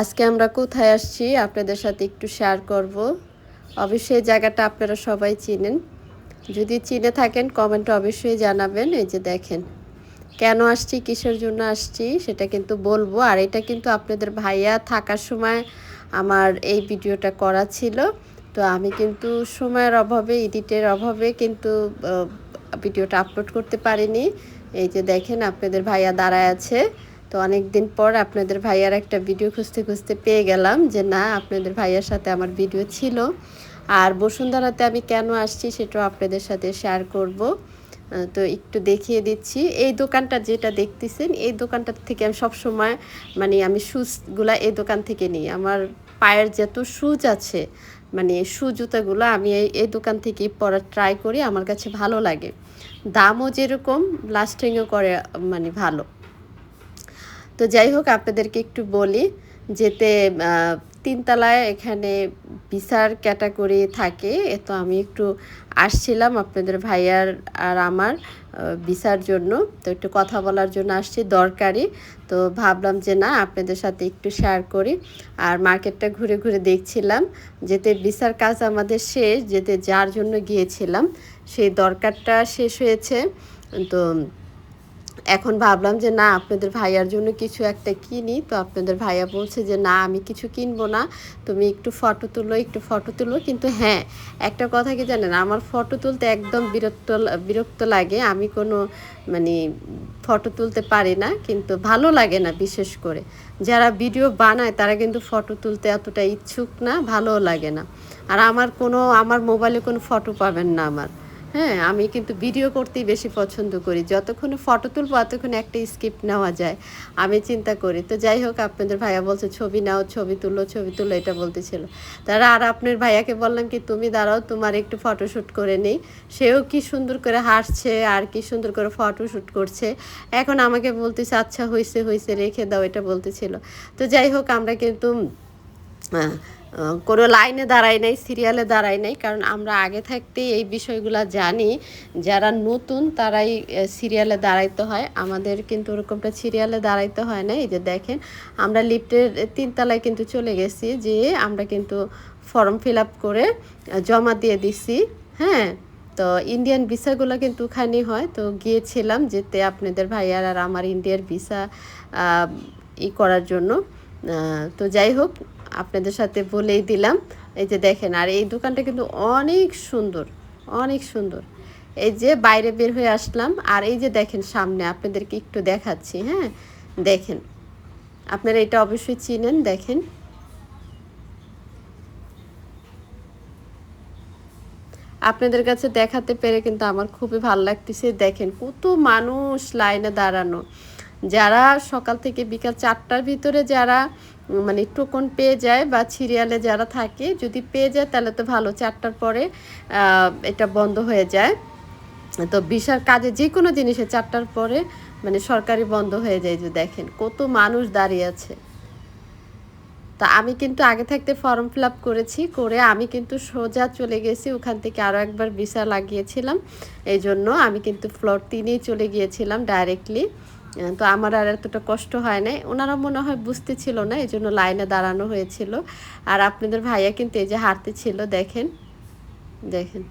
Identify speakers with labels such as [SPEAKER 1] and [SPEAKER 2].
[SPEAKER 1] আজকে আমরা কোথায় আসছি আপনাদের সাথে একটু শেয়ার করব। অবশ্যই জায়গাটা আপনারা সবাই চিনেন। যদি চিনে থাকেন কমেন্টে অবশ্যই জানাবেন। এই যে দেখেন, কেন আসছি, কিসের জন্য আসছি, সেটা কিন্তু বলব। আর এটা কিন্তু আপনাদের ভাইয়া থাকার সময় আমার এই ভিডিওটা করা ছিল। তো আমি কিন্তু সময়ের অভাবে এডিটের অভাবে কিন্তু ভিডিওটা আপলোড করতে পারিনি। এই যে দেখেন, আপনাদের ভাইয়া দাঁড়ায় আছে। তো অনেক দিন পর আপনাদের ভাইয়ার একটা ভিডিও খুঁজতে খুঁজতে পেয়ে গেলাম যে, না, আপনাদের ভাইয়ার সাথে আমার ভিডিও ছিল। আর বসুন্ধরাতে আমি কেন আসছি সেটাও আপনাদের সাথে শেয়ার করব। তো একটু দেখিয়ে দিচ্ছি। এই দোকানটা যেটা দেখতেছেন, এই দোকানটা থেকে আমি সব সময় মানে আমি শুজগুলা এই দোকান থেকে নিই। আমার পায়ের যত শুজ আছে মানে শু জুতাগুলো আমি এই দোকান থেকেই পরা ট্রাই করি, আমার কাছে ভালো লাগে। দামও যেরকম লাস্টিংও করে মানে ভালো। তো যাই হোক, আপনাদেরকে একটু বলি যেতে তিনতলায় এখানে বিচার ক্যাটাগরি থাকে। তো আমি একটু আসছিলাম আপনাদের ভাইয়ার আর আমার বিচার জন্য। তো একটু কথা বলার জন্য আসছি, দরকারি। তো ভাবলাম যে না, আপনাদের সাথে একটু শেয়ার করি। আর মার্কেটটা ঘুরে ঘুরে দেখছিলাম। যেতে বিচার কাজ আমাদের শেষ, যেতে যার জন্য গিয়েছিলাম, সেই দরকারটা শেষ হয়েছে। তো এখন ভাবলাম যে, না, আপনাদের ভাইয়ার জন্য কিছু একটা কিনি। তো আপনাদের ভাইয়া বলছে যে, না, আমি কিছু কিনবো না। তুমি একটু ফটো তুলো, একটু ফটো তুলো। কিন্তু হ্যাঁ একটা কথা কি জানেন, আমার ফটো তুলতে একদম বিরক্ত বিরক্ত লাগে। আমি কোনো মানে ফটো তুলতে পারি না, কিন্তু ভালো লাগে না বিশেষ করে। যারা ভিডিও বানায়, তারা কিন্তু ফটো তুলতে এতটা ইচ্ছুক না, ভালোও লাগে না। আর আমার কোনো, আমার মোবাইলে কোনো ফটো পাবেন না আমার। হ্যাঁ আমি কিন্তু ভিডিও করতেই বেশি পছন্দ করি। যতক্ষণে ফটো তুলবো ততক্ষণ একটা স্ক্রিপ্ট নেওয়া যায়। আমি চিন্তা করি। তো যাই হোক, আপনাদের ভাইয়া বলছে, ছবি নাও, ছবি তুলো ছবি তুলো, এটা বলতেছিল। তারা আর আপনার ভাইয়াকে বললাম কি, তুমি দাঁড়াও, তোমার একটু ফটোশ্যুট করে নেই। সেও কি সুন্দর করে হাসছে আর কি সুন্দর করে ফটোশ্যুট করছে। এখন আমাকে বলতেছে আচ্ছা হয়েছে হয়েছে রেখে দাও, এটা বলতেছিল। তো যাই হোক, আমরা কিন্তু কোনো লাইনে দাঁড়াই নাই সিরিয়ালে দাঁড়াই নাই, কারণ আমরা আগে থাকতেই এই বিষয়গুলো জানি। যারা নতুন তারাই সিরিয়ালে দাঁড়াইতে হয়। আমাদের কিন্তু ওরকমটা সিরিয়ালে দাঁড়াইতে হয় না এই যে দেখেন, আমরা লিফটের তিনতলায় কিন্তু চলে গেছি যে আমরা কিন্তু ফর্ম ফিল করে জমা দিয়ে দিছি হ্যাঁ? তো ইন্ডিয়ান ভিসাগুলো কিন্তু ওখানে হয়। তো গিয়েছিলাম যেতে আপনাদের ভাইয়ার আর আমার ইন্ডিয়ার ভিসা ই করার জন্য। তো যাই হোক আপনাদের সাথে বলেই দিলাম। এই যে দেখেন, আর এই দোকানটা কিন্তু অনেক সুন্দর অনেক সুন্দর। এই যে বাইরে বের হয়ে আসলাম, আর এই যে দেখেন সামনে আপনাদেরকে একটু দেখাচ্ছি হ্যাঁ? দেখেন, আপনারা এটা অবশ্যই চিনেন, দেখেন। আপনাদের কাছে দেখাতে পেরে কিন্তু আমার খুবই ভালো লাগতেছে। দেখেন, কত মানুষ লাইনে দাঁড়ানো। যারা সকাল থেকে বিকাল চারটার ভিতরে যারা মানে টোকন পেয়ে যায় বা সিরিয়ালে যারা থাকে, যদি পেয়ে যায় তাহলে তো ভালো, চারটার পরে এটা বন্ধ হয়ে যায়। তো বিশাল কাজে যে কোনো জিনিসে চারটার পরে মানে সরকারি বন্ধ হয়ে যায় যে দেখেন কত মানুষ দাঁড়িয়ে আছে। তা আমি কিন্তু আগে থাকতে ফর্ম ফিল আপ করেছি, করে আমি কিন্তু সোজা চলে গেছি, ওখান থেকে আরও একবার ভিসা লাগিয়েছিলাম। এই জন্য আমি কিন্তু ফ্লোর তিনেই চলে গিয়েছিলাম ডাইরেক্টলি তো আমার আর এতটা কষ্ট হয় নাই। ওনারা মনে হয় বুঝতে ছিল না এই জন্য লাইনে দাঁড়ানো হয়েছিল। আর আপনাদের ভাইয়া কিন্তু এই যে হাঁটতে ছিল, দেখেন দেখেন।